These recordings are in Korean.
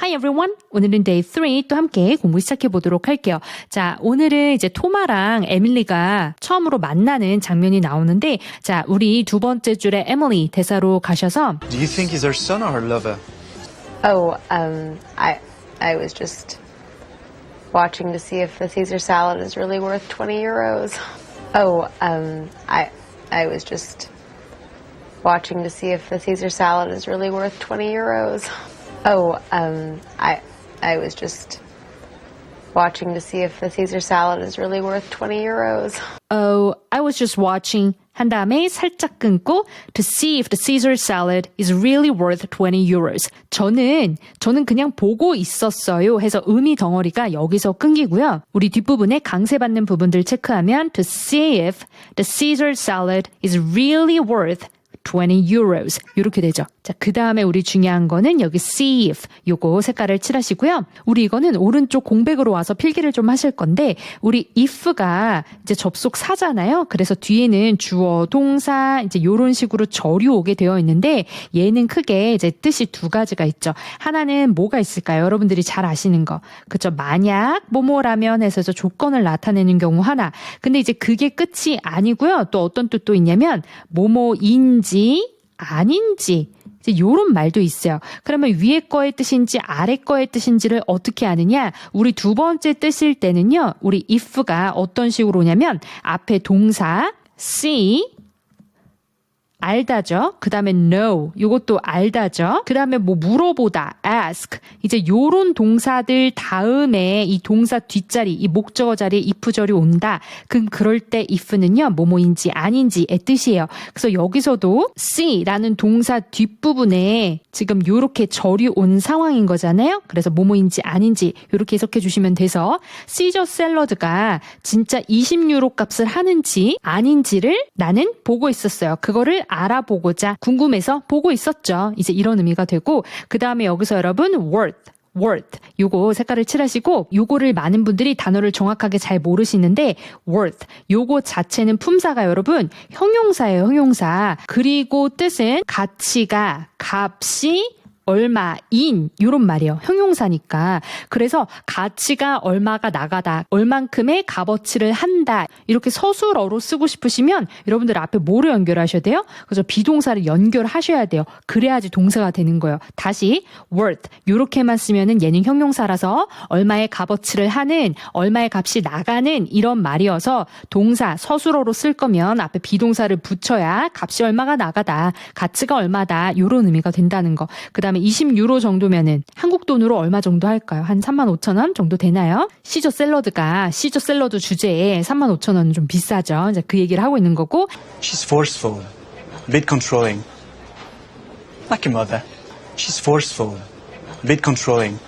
Hi everyone. 오늘은 day 3 또 함께 공부 시작해 보도록 할게요. 자, 오늘은 이제 토마랑 에밀리가 처음으로 만나는 장면이 나오는데, 자, 우리 두 번째 줄에 에밀리 대사로 가셔서 Do you think he's her son or her lover? Oh, um, I, I was just watching to see if the Caesar salad is really worth 20 euros. Oh, um, I, I was just watching to see if the Caesar salad is really worth 20 euros. Oh, um, I, I was just watching to see if the Caesar salad is really worth 20 euros. Oh, I was just watching 한 다음에 살짝 끊고 to see if the Caesar salad is really worth 20 euros. 저는 저는 그냥 보고 있었어요 해서 의미 덩어리가 여기서 끊기고요. 우리 뒷부분에 강세받는 부분들 체크하면 to see if the Caesar salad is really worth 20 euros. 이렇게 되죠. 자, 그 다음에 우리 중요한 거는 여기 if 요거 색깔을 칠하시고요. 우리 이거는 오른쪽 공백으로 와서 필기를 좀 하실 건데 우리 if가 이제 접속 사잖아요. 그래서 뒤에는 주어, 동사 이제 요런 식으로 절유 오게 되어 있는데 얘는 크게 이제 뜻이 두 가지가 있죠. 하나는 뭐가 있을까요? 여러분들이 잘 아시는 거. 그죠? 만약 뭐뭐라면 해서 저 조건을 나타내는 경우 하나. 근데 이제 그게 끝이 아니고요. 또 어떤 뜻도 있냐면 뭐뭐인지 아닌지 이제 요런 말도 있어요. 그러면 위에 거의 뜻인지 아래 거의 뜻인지를 어떻게 아느냐? 우리 두 번째 뜻일 때는요. 우리 if가 어떤 식으로 오냐면 앞에 동사 see 알다죠. 그 다음에 know. 요것도 알다죠. 그 다음에 뭐 물어보다, ask. 이제 요런 동사들 다음에 이 동사 뒷자리, 이 목적어 자리에 if절이 온다. 그럼 그럴 때 if는요, 뭐뭐인지 아닌지의 뜻이에요. 그래서 여기서도 see라는 동사 뒷부분에 지금 요렇게 절이 온 상황인 거잖아요. 그래서 뭐뭐인지 아닌지 요렇게 해석해 주시면 돼서 시저 샐러드가 진짜 20유로 값을 하는지 아닌지를 나는 보고 있었어요. 그거를 알아보고자 궁금해서 보고 있었죠. 이제 이런 의미가 되고 그 다음에 여기서 여러분 worth worth. 요거 색깔을 칠하시고 요거를 많은 분들이 단어를 정확하게 잘 모르시는데 worth. 요거 자체는 품사가 여러분 형용사예요 형용사. 그리고 뜻은 가치가 값이 얼마인 요런 말이에요. 형용사니까. 그래서 가치가 얼마가 나가다. 얼만큼의 값어치를 한다. 이렇게 서술어로 쓰고 싶으시면 여러분들 앞에 뭐로 연결하셔야 돼요? 그래서 비동사를 연결하셔야 돼요. 그래야지 동사가 되는 거예요. 다시 worth 요렇게만 쓰면은 얘는 형용사라서 얼마의 값어치를 하는 얼마의 값이 나가는 이런 말이어서 동사 서술어로 쓸 거면 앞에 비동사를 붙여야 값이 얼마가 나가다. 가치가 얼마다. 요런 의미가 된다는 거. 그다음 에 20유로 정도면은 한국 돈으로 얼마 정도 할까요? 한 3만 5천 원 정도 되나요? 시저 샐러드가 시저 샐러드 주제에 3만 5천 원은 좀 비싸죠. 이제 그 얘기를 하고 있는 거고 She's forceful, bit controlling. Like your mother. She's forceful, bit controlling.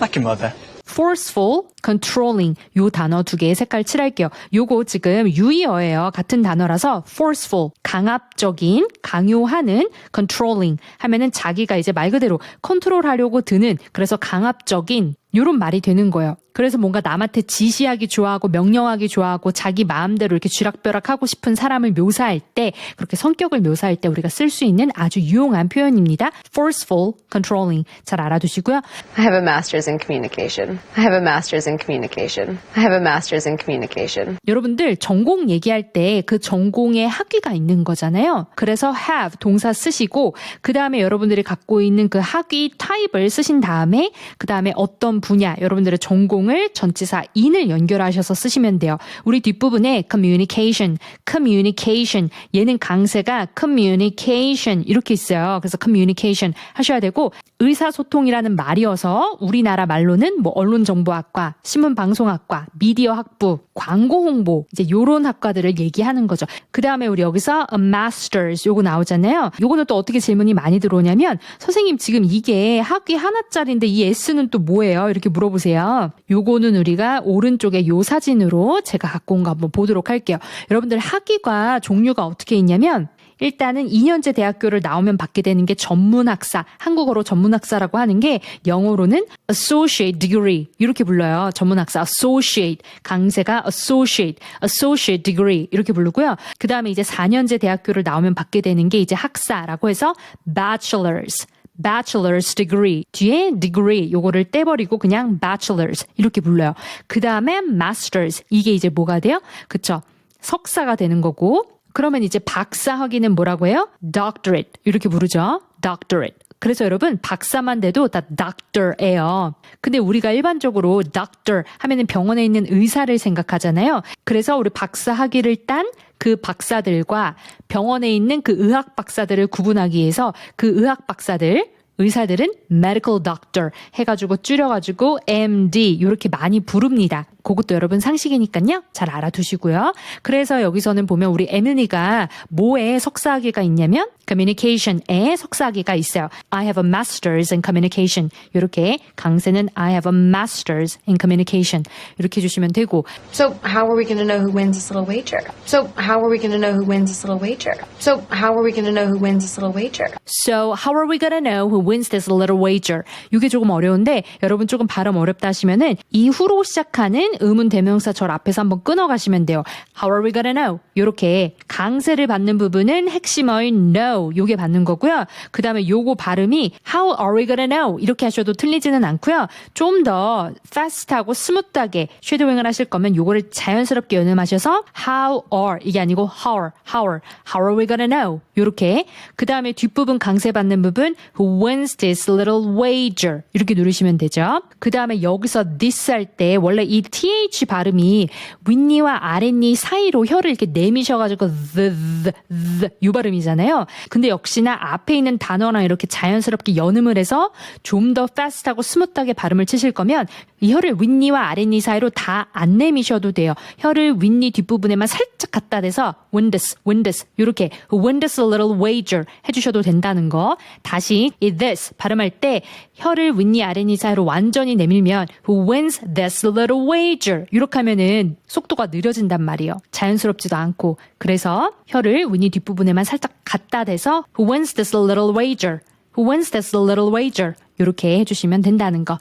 Like your mother. Forceful, controlling 요 단어 두 개의 색깔 칠할게요. 요거 지금 유의어예요. 같은 단어라서 forceful, 강압적인, 강요하는, controlling 하면은 자기가 이제 말 그대로 컨트롤하려고 드는 그래서 강압적인 요런 말이 되는 거예요. 그래서 뭔가 남한테 지시하기 좋아하고 명령하기 좋아하고 자기 마음대로 이렇게 쥐락벼락하고 싶은 사람을 묘사할 때 그렇게 성격을 묘사할 때 우리가 쓸 수 있는 아주 유용한 표현입니다. forceful, controlling 잘 알아두시고요. I have a master's in communication. I have a master's in communication. I have a master's in communication. 여러분들 전공 얘기할 때 그 전공에 학위가 있는 거잖아요. 그래서 have 동사 쓰시고 그 다음에 여러분들이 갖고 있는 그 학위 타입을 쓰신 다음에 그 다음에 어떤 분야 여러분들의 전공 을 전치사 in을 연결하셔서 쓰시면 돼요. 우리 뒷부분에 communication, communication 얘는 강세가 communication 이렇게 있어요. 그래서 communication 하셔야 되고 의사소통이라는 말이어서 우리나라 말로는 뭐 언론정보학과, 신문방송학과, 미디어학부, 광고홍보 이제 요런 학과들을 얘기하는 거죠. 그 다음에 우리 여기서 a masters 요거 나오잖아요. 요거는 또 어떻게 질문이 많이 들어오냐면 선생님 지금 이게 학위 하나짜리인데 이 S는 또 뭐예요? 이렇게 물어보세요. 요 요거는 우리가 오른쪽에 요 사진으로 제가 갖고 온 거 한번 보도록 할게요. 여러분들 학위가 종류가 어떻게 있냐면 일단은 2년제 대학교를 나오면 받게 되는 게 전문학사, 한국어로 전문학사라고 하는 게 영어로는 associate degree 이렇게 불러요. 전문학사 associate 강세가 associate, associate degree 이렇게 부르고요. 그 다음에 이제 4년제 대학교를 나오면 받게 되는 게 이제 학사라고 해서 bachelors. Bachelor's degree 뒤에 degree 요거를 떼버리고 그냥 bachelors 이렇게 불러요. 그 다음에 masters 이게 이제 뭐가 돼요? 그쵸? 석사가 되는 거고 그러면 이제 박사 학위는 뭐라고 해요? doctorate 이렇게 부르죠. doctorate. 그래서 여러분 박사만 돼도 다 doctor예요. 근데 우리가 일반적으로 doctor 하면은 병원에 있는 의사를 생각하잖아요. 그래서 우리 박사 학위를 딴 그 박사들과 병원에 있는 그 의학 박사들을 구분하기 위해서 그 의학 박사들 의사들은 medical doctor 해가지고 줄여가지고 MD 이렇게 많이 부릅니다. 그것도 여러분 상식이니까요. 잘 알아두시고요. 그래서 여기서는 보면 우리 에밀리가 뭐에 석사학위가 있냐면 communication에 석사학위가 있어요. I have a master's in communication. 이렇게 강세는 I have a master's in communication. 이렇게 해주시면 되고 So how are we going to know who wins this little wager? So how are we going to know who wins this little wager? So how are we going to know who wins this little wager? So how are we gonna know who wins this little wager? 이게 조금 어려운데 여러분 조금 발음 어렵다 하시면은 이후로 시작하는 의문 대명사 절 앞에서 한번 끊어가시면 돼요. How are we gonna know? 이렇게 강세를 받는 부분은 핵심어인 know 요게 받는 거고요. 그 다음에 요거 발음이 How are we gonna know? 이렇게 하셔도 틀리지는 않고요. 좀 더 fast하고 스무트하게 쉐도잉을 하실 거면 요거를 자연스럽게 연음하셔서 How are 이게 아니고 how how how are we gonna know? 요렇게 그 다음에 뒷부분 강세 받는 부분 Who wins this little wager 이렇게 누르시면 되죠. 그 다음에 여기서 this 할 때 원래 이 th 발음이 윗니와 아랫니 사이로 혀를 이렇게 내미셔가지고 the the the 요 발음이잖아요. 근데 역시나 앞에 있는 단어랑 이렇게 자연스럽게 연음을 해서 좀 더 fast하고 스무트하게 발음을 치실 거면 이 혀를 윗니와 아랫니 사이로 다 안 내미셔도 돼요. 혀를 윗니 뒷부분에만 살짝 갖다 대서 win this, win this 이렇게 win this little wager 해주셔도 된다는 거. 다시 이 this 발음할 때 혀를 윗니 아랫니 사이로 완전히 내밀면 who wins this little wager 이렇게 하면은 속도가 느려진단 말이에요. 자연스럽지도 않고 그래서 혀를 윗니 뒷부분에만 살짝 갖다 대서 who wins this little wager, who wins this little wager 이렇게 해주시면 된다는 거.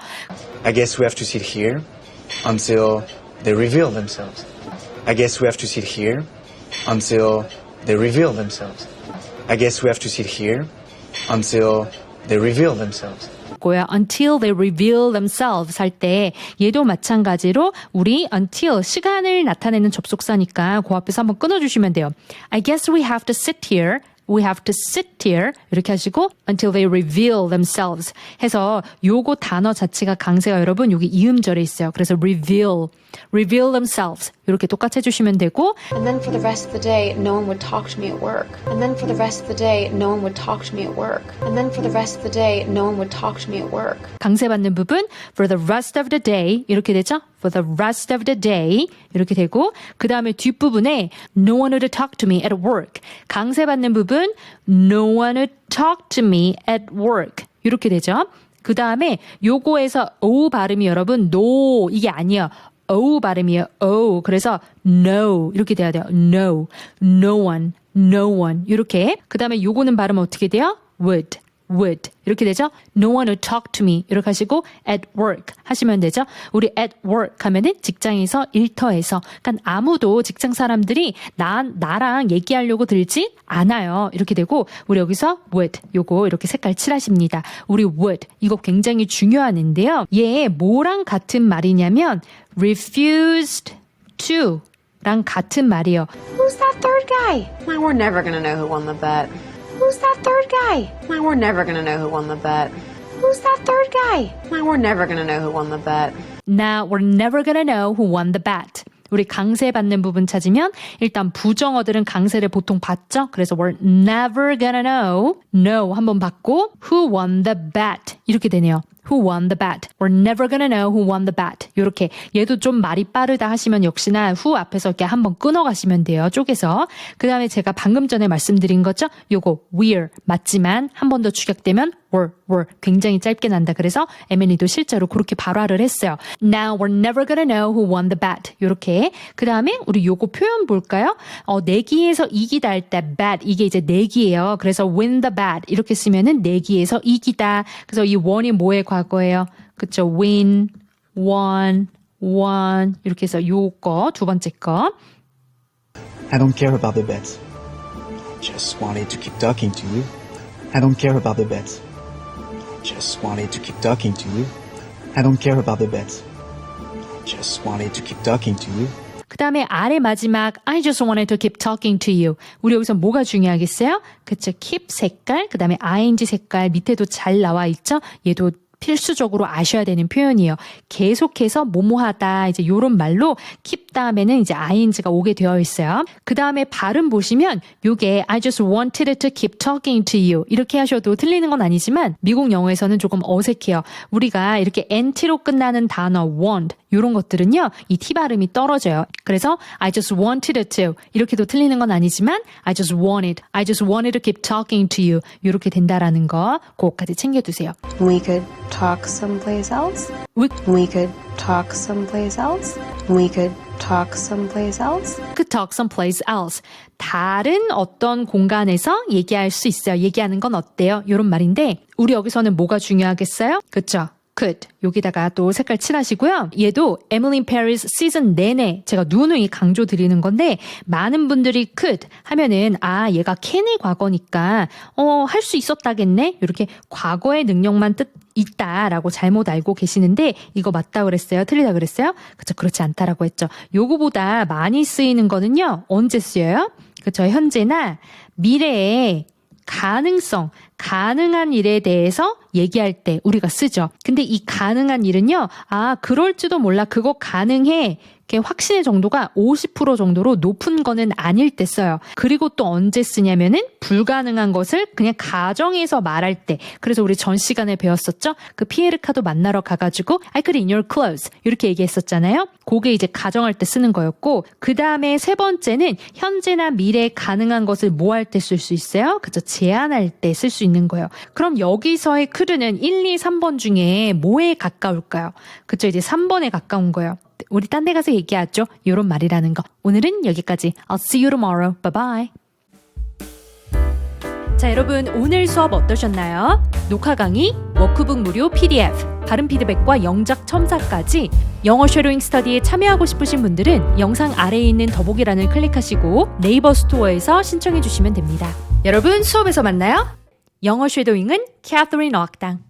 I guess we have to sit here until they reveal themselves. I guess we have to sit here until they reveal themselves. I guess we have to sit here until they reveal themselves. 고요. until they reveal themselves 할 때 얘도 마찬가지로 우리 until 시간을 나타내는 접속사니까 그 앞에서 한번 끊어 주시면 돼요. I guess we have to sit here. We have to sit here 이렇게 하시고 until they reveal themselves 해서 요거 단어 자체가 강세가 여러분 여기 이음절에 있어요. 그래서 reveal, reveal themselves 이렇게 똑같이 해주시면 되고 And then for the rest of the day, no one would talk to me at work. And then for the rest of the day, no one would talk to me at work. And then for the rest of the day, no one would talk to me at work. 강세 받는 부분 for the rest of the day 이렇게 되죠? For the rest of the day 이렇게 되고 그 다음에 뒷부분에 no one would talk to me at work 강세 받는 부분 no one would talk to me at work 이렇게 되죠? 그 다음에 요거에서 o 발음이 여러분 no 이게 아니에요. o 발음이에요. o 그래서 no 이렇게 돼야 돼요. no, no one, no one 이렇게 그 다음에 요거는 발음 어떻게 돼요? would would 이렇게 되죠. No one would talk to me 이렇게 하시고 at work 하시면 되죠. 우리 at work 하면은 직장에서 일터에서 그러니까 아무도 직장 사람들이 나 나랑 얘기하려고 들지 않아요. 이렇게 되고 우리 여기서 would 요거 이렇게 색깔 칠하십니다. 우리 would 이거 굉장히 중요한인데요. 얘 뭐랑 같은 말이냐면 refused to 랑 같은 말이에요. Who's that third guy? We're never to know who won the bet. Who's that third guy? Well, we're never to know who won the bet. Who's that third guy? Well, we're never to know who won the bet. Now we're never gonna know who won the bet. 우리 강세 받는 부분 찾으면 일단 부정어들은 강세를 보통 받죠. 그래서 we're never gonna know, know 한번 받고 who won the bet 이렇게 되네요. Who won the bet. We're never gonna know who won the bet. 요렇게 얘도 좀 말이 빠르다 하시면 역시나 who 앞에서 이렇게 한번 끊어가시면 돼요. 쪼개서. 그 다음에 제가 방금 전에 말씀드린 거죠. 요거 we're 맞지만 한 번 더 축약되면 were, were 굉장히 짧게 난다. 그래서 에밀리도 실제로 그렇게 발화를 했어요. Now we're never gonna know who won the bet. 요렇게. 그 다음에 우리 요거 표현 볼까요? 어, 내기에서 이기다 할 때 bet 이게 이제 내기예요. 그래서 win the bet 이렇게 쓰면은 내기에서 이기다. 그래서 이 won이 뭐의 과 거예요? 그쵸? win, won, won 이렇게 해서 요거 두 번째 거. I don't care about the bets. Just wanted to keep talking to you. I don't care about the bets. Just wanted to keep talking to you. I don't care about the bets. Just wanted to keep talking to you. 그 다음에 아래 마지막 I just wanted to keep talking to you. 우리 여기서 뭐가 중요하겠어요? 그쵸? keep 색깔, 그 다음에 ing 색깔 밑에도 잘 나와 있죠? 얘도 필수적으로 아셔야 되는 표현이에요. 계속해서 뭐뭐하다 이제 요런 말로 keep 다음에는 이제 ing가 오게 되어 있어요. 그 다음에 발음 보시면 요게 I just wanted to keep talking to you 이렇게 하셔도 틀리는 건 아니지만 미국 영어에서는 조금 어색해요. 우리가 이렇게 nt로 끝나는 단어 want 요런 것들은요 이 t 발음이 떨어져요. 그래서 I just wanted to 이렇게도 틀리는 건 아니지만 I just wanted I just wanted to keep talking to you 이렇게 된다라는 거 그거까지 챙겨두세요. We could talk someplace else. We We could talk someplace else. We could talk someplace else. could talk someplace else. 다른 어떤 공간에서 얘기할 수 있어요. 얘기하는 건 어때요? 이런 말인데 우리 여기서는 뭐가 중요하겠어요? 그쵸? Could 여기다가 또 색깔 칠하시고요. 얘도 에밀리 페리스 시즌 내내 제가 누누이 강조 드리는 건데 많은 분들이 could 하면은 아 얘가 캔의 과거니까 어 할 수 있었다겠네 이렇게 과거의 능력만 뜻 있다라고 잘못 알고 계시는데 이거 맞다 그랬어요? 틀리다 그랬어요? 그쵸 그렇지 않다라고 했죠. 요거보다 많이 쓰이는 거는요 언제 쓰여요? 그쵸 현재나 미래에 가능성, 가능한 일에 대해서 얘기할 때 우리가 쓰죠. 근데 이 가능한 일은요, 아, 그럴지도 몰라. 그거 가능해. 이렇게 확신의 정도가 50% 정도로 높은 거는 아닐 때 써요. 그리고 또 언제 쓰냐면은 불가능한 것을 그냥 가정에서 말할 때. 그래서 우리 전 시간에 배웠었죠? 그 피에르카도 만나러 가가지고 I could in your clothes. 이렇게 얘기했었잖아요. 그게 이제 가정할 때 쓰는 거였고, 그 다음에 세 번째는 현재나 미래 가능한 것을 뭐 할 때 쓸 수 있어요? 그죠? 제안할 때 쓸 수 있는 거예요. 그럼 여기서의 크르는 1, 2, 3번 중에 뭐에 가까울까요? 그쵸? 이제 3번에 가까운 거예요. 우리 딴 데 가서 얘기하죠. 요런 말이라는 거. 오늘은 여기까지. I'll see you tomorrow. Bye bye. 자, 여러분 오늘 수업 어떠셨나요? 녹화 강의, 워크북 무료 PDF, 발음 피드백과 영작 첨삭까지 영어 쉐도잉 스터디에 참여하고 싶으신 분들은 영상 아래에 있는 더보기란을 클릭하시고 네이버 스토어에서 신청해 주시면 됩니다. 여러분 수업에서 만나요. 영어 쉐도잉은 캐서린 어학당.